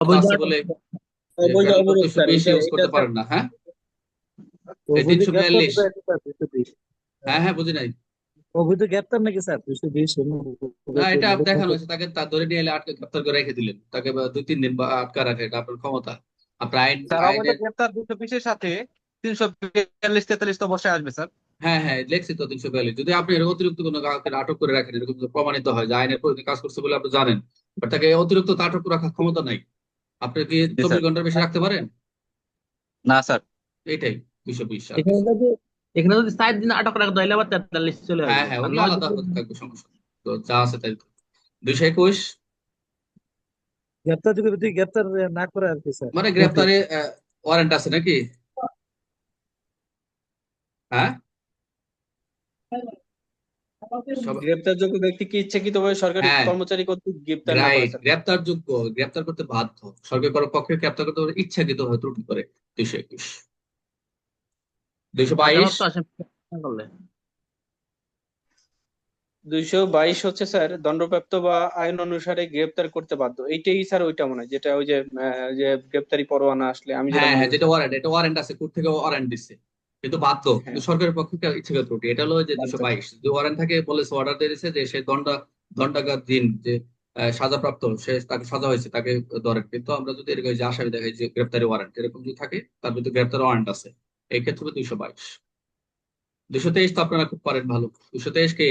অবৈধ আছে বলে অবৈধ যে অবরোধ দুশো স্যার বিশ এটা ইউজ করতে পারেন না হ্যাঁ? এই অবৈধ তিনশো গ্রেপ্তার বিয়াল্লিশ এটা স্যার দুশো বিশ হ্যাঁ হ্যাঁ বুঝি নাই। অবৈধ গ্রেপ্তার নাকি স্যার? দুশো বিশ না এটা দেখানো হয়েছে তাকে তার ধরে নিয়ে এলে আটকে গ্রেপ্তার করে রেখে দিলেন। তাকে দুই তিন দিন বা আটকা রাখে এটা আপনার ক্ষমতা। আপনার আইন স্যার অবৈধ আইনের গ্রেপ্তার দুশো বিশের সাথে তিনশো বিয়াল্লিশ তেতাল্লিশ তো অবশ্যই আসবে স্যার। হ্যাঁ হ্যাঁ লেখছি তো তিনশো বিয়াল্লিশ। যদি আপনি এর অতিরিক্ত কোনো কাউকে আটক করে রাখেন এরকম প্রমাণিত হয় যে আইনের পরিধি কাজ করছে বলে আপনি জানেন। বাট তাকে অতিরিক্ত তো আটক রাখার ক্ষমতা নাই। আপনি কি জি, চব্বিশ স্যার। ঘণ্টার বেশি রাখতে পারেন? না স্যার। এইটাই দুইশো বিশ এখানে যদি এখানে যদি সাত দিন আটক রাখতে তাহলে আবার তেতাল্লিশ চলে হ্যাঁ আসবে। হ্যাঁ আর ওগুলো আলাদা হতে থাকবে সমস্যা তো যা আছে তাই দুইশো একুশ? গ্রেপ্তার যদি যদি গ্রেপ্তার না করে আর কি স্যার। মানে গ্রেপ্তারে ওয়ারেন্ট আছে নাকি? হ্যাঁ? গ্রেপ্তারযোগ্য ব্যক্তিকে ইচ্ছাকৃতভাবে সরকারি হ্যাঁ। কর্মচারী কর্তৃক গ্রেপ্তার না করা গ্রেপ্তার যোগ্য গ্রেপ্তার করতে বাধ্য। সরকারি পক্ষে গ্রেপ্তার করতে পারে ইচ্ছাকৃত হয় ত্রুটি করে দুইশো একুশ। দুইশো বাইশ। দুইশো বাইশ হচ্ছে স্যার দণ্ডপ্রাপ্ত বা আইন অনুসারে গ্রেপ্তার করতে বাধ্য। এইটাই স্যার ওইটা মনে হয় যেটা ওই যে আহ, যে গ্রেপ্তারি পরোয়ানা আসলে আমি হ্যাঁ হ্যাঁ যেটা ওয়ারেন্ট এটা ওয়ারেন্ট আছে কোর্ট থেকে ওয়ারেন্ট দিচ্ছে কিন্তু বাধ্য। কিন্তু সরকারের পক্ষে ইচ্ছাকৃত ত্রুটি। এটা হলো যে দুশো বাইশ। যদি ওয়ারেন্ট থাকে পুলিশ অর্ডার দিয়েছে যে সে দণ্ড দণ্ডাগার দিন যে সাজাপ্রাপ্ত সে তাকে সাজা হয়েছে তাকে ধরেন। কিন্তু আমরা যদি এরকম যে আসামি দেখাই যে গ্রেপ্তারি ওয়ারেন্ট এরকম যদি থাকে তার ভিতরে গ্রেপ্তার ওয়ারেন্ট আছে। এই ক্ষেত্রে দুইশো বাইশ। দুশো তেইশ তো আপনারা খুব পারেন ভালো। দুশো তেইশ কে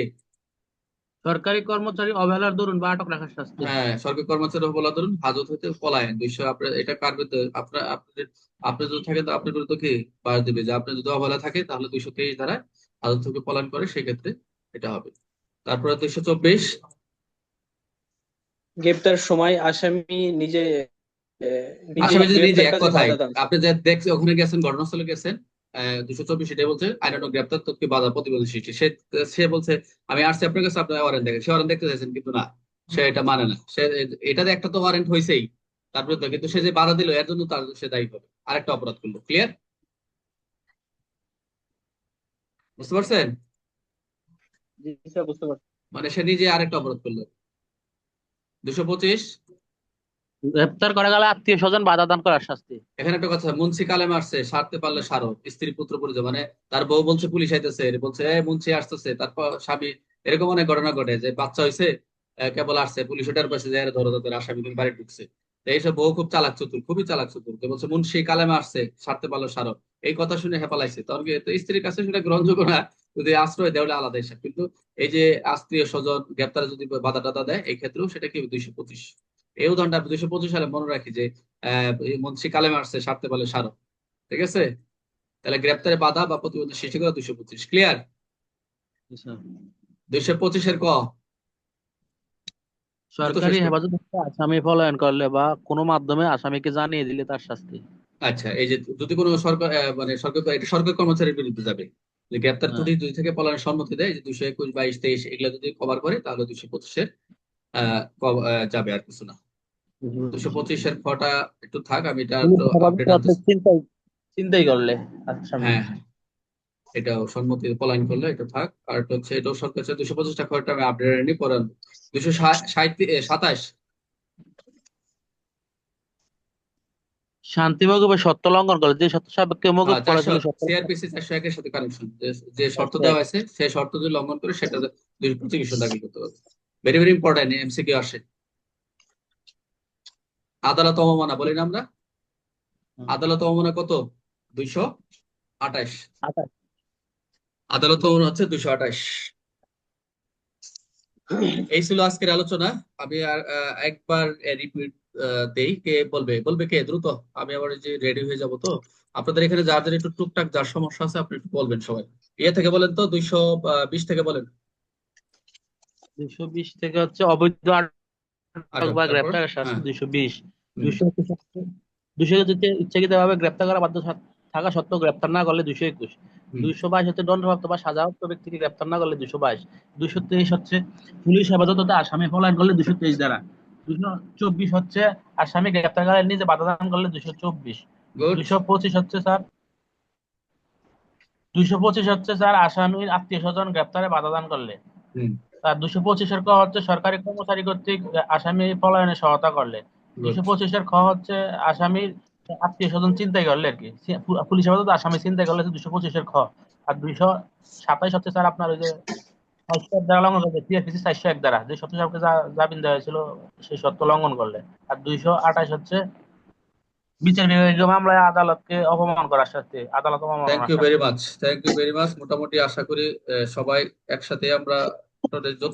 সরকারি কর্মচারী অবহেলার দরুন বা আটক রাখার শাস্তি। হ্যাঁ সরকারি কর্মচারী বলা ধরুন হাজত হইতে পলায়ন। দুইশো আপনার এটা কার বিরুদ্ধে? আপনার আপনার আপনি যদি থাকে তো আপনার বিরুদ্ধে কি বাস দিবে? যে আপনি যদি অবহেলা থাকে তাহলে দুইশো তেইশ ধারা হাজত থেকে পলায়ন করে সেক্ষেত্রে এটা হবে। তারপরে দুইশো চব্বিশ। গ্রেপ্তার সময় আসামি নিজে নিজে আসামি যদি নিজে এক কথায় আপনি যে দেখছেন ওখানে গেছেন ঘটনাস্থলে গেছেন দুশো চব্বিশ এটাই বলছে আইনানুগ গ্রেপ্তার তোকে বাধা প্রতিবন্ধী সৃষ্টি। সে সে বলছে আমি আসছি আপনার কাছে আপনার ওয়ারেন্ট দেখেন। সে ওয়ারেন্ট দেখতে চাইছেন কিন্তু না সে এটা মানে না। সে এটাতে একটা তো ওয়ারেন্ট হয়েছেই তার বিরুদ্ধে। কিন্তু সে যে বাধা দিল এর জন্য তার সে দায়ী হবে। আরেকটা অপরাধ করল ক্লিয়ার বুঝতে পারছেন? মানে সে নিজে আরেকটা অপরাধ করল। দুশো পঁচিশ গ্রেপ্তার করা গেলে আত্মীয় স্বজন বাধা দান করার শাস্তি। এখানে একটা কথা, মুন্সি কালে আসছে, সারতে পারলে সারো স্ত্রী পুত্র পরিচয় মানে তার বউ বলছে পুলিশ আইতেছে বলছে এই মুন্সি আসতেছে। তারপর স্বামী, এরকম অনেক ঘটনা ঘটে, যে বাচ্চা হয়েছে কেবল আসছে পুলিশ ওটার পাশে যায় ধরো তাদের আসামি বাড়ি ঢুকছে। এইসব বউ খুব চালাক চতুর, খুবই চালাক চতুর। বলছে, মুন্সি কালেমা আসছে, সারতে পারল সারো। এই কথা শুনে হেপালাইছে। তখন স্ত্রীর কাছে সেটা গ্রহণযোগ্য না, যদি আশ্রয় দেওয়া আলাদা হিসাব। কিন্তু এই যে আত্মীয় স্বজন গ্রেপ্তারে যদি বাধা টাধা দেয়, এই ক্ষেত্রেও সেটা কি দুইশো পঁচিশ। এই উদাহরণটা দুইশো পঁচিশ সালে মনে রাখি যে আহ মুন্সি কালেমা আসছে সারতে পারলে সারো। ঠিক আছে? তাহলে গ্রেপ্তারে বাধা বা প্রতিবন্ধী সৃষ্টি করা দুইশো পঁচিশ। ক্লিয়ার দুইশো পঁচিশের ক? সরকারি হেফাজত আসামি পলায়ন করলে বা কোনো মাধ্যমে আসামিকে জানিয়ে দিলে তার শাস্তি। আচ্ছা এই যে যদি কোনো সরকার মানে সরকার এটা সরকার কর্মচারীর বিরুদ্ধে যাবে। যে গ্রেপ্তার হ্যাঁ। ত্রুটি দুই থেকে পলায়নের সম্মতি দেয় যে দুইশো একুশ বাইশ তেইশ এগুলো যদি কভার করে তাহলে দুইশো পঁচিশের যাবে আর কিছু না। দুশো পঁচিশের খটা একটু থাক আমি এটা চিন্তাই চিন্তাই করলে। আসামি হ্যাঁ হ্যাঁ। এটাও সম্মতি পলায়ন করলে এটা থাক। আর হচ্ছে এটাও সরকার চায় দুশো পঁচিশটা খরটা আমি আপডেট নি পরে দুশো সাতাশ। শান্তি মৌকুবে সত্য লঙ্ঘন করে যে সত্য সাপেক্ষে মৌকুব করা ছিল সত্য সিআরপিসি চারশো একের সাথে কানেকশন যে শর্ত দেওয়া হয়েছে সেই শর্ত যদি লঙ্ঘন করে সেটা দুই প্রতিকিশন দাবি করতে হবে ভেরি ভেরি ইম্পর্টেন্ট এমসিকিউ আসে। আদালত অবমাননা বলি না আমরা? আদালত অবমাননা কত? দুইশো আঠাশ। আদালত অবমাননা হচ্ছে দুইশো আঠাশ। এই ছিল আজকের আলোচনা। আমি আর একবার রিপিট দেই। কে বলবে? বলবে কে? দ্রুত। আমি আবার যে রেডি হয়ে যাব তো। আপনাদের এখানে যার যার একটু টুকটাক যার সমস্যা আছে আপনি একটু বলবেন সবাই। ইয়ে থেকে বলেন তো দুইশো বিশ থেকে বলেন। দুইশো বিশ থেকে হচ্ছে অবৈধ আটক বা শাস্তি হ্যাঁ। দুইশো বিশ। একুশ গ্রেপ্তার করা বাধ্য থাকা সত্ত্বেও গ্রেপ্তার না করলে দুইশো একুশ। বাইশ হচ্ছে দণ্ডপ্রাপ্ত বা সাজাপ্রাপ্ত ব্যক্তিকে গ্রেপ্তার না করলে বাইশ। তেইশ হচ্ছে পুলিশ হেফাজত হতে আসামি পলায়ন করলে তেইশ দ্বারা। দুইশো চব্বিশ হচ্ছে আসামি গ্রেপ্তার করার নিজে বাধা দান করলে দুইশো চব্বিশ। দুইশো পঁচিশ হচ্ছে স্যার। দুইশো পঁচিশ হচ্ছে স্যার আসামির আত্মীয় স্বজন গ্রেপ্তারে বাধা দান করলে। আর দুশো পঁচিশের ক হচ্ছে সরকারি কর্মচারী কর্তৃক আসামি পলায়নে সহায়তা করলে। দুশো পঁচিশের খ হচ্ছে আসামির আত্মীয় স্বজন চিন্তাই করলে আর কি। পুলিশ হেফাজত আসামি চিন্তাই করলে দুশো পঁচিশের খ। আর দুইশো সাতাইশ হচ্ছে স্যার আপনার ওই যে চারশো এক দ্বারা লঙ্ঘন করলে সিআরপিসি চারশো এক দ্বারা। যে সত্য জামিন দেওয়া হয়েছিল সেই সত্য লঙ্ঘন করলে। আর দুইশো আঠাশ হচ্ছে বিচার বিভাগীয় মামলায় আদালতকে অপমান করার সাথে আদালত থ্যাংক অবমাননার you very much thank you very much মোটামুটি আশা করি সবাই একসাথে আমরা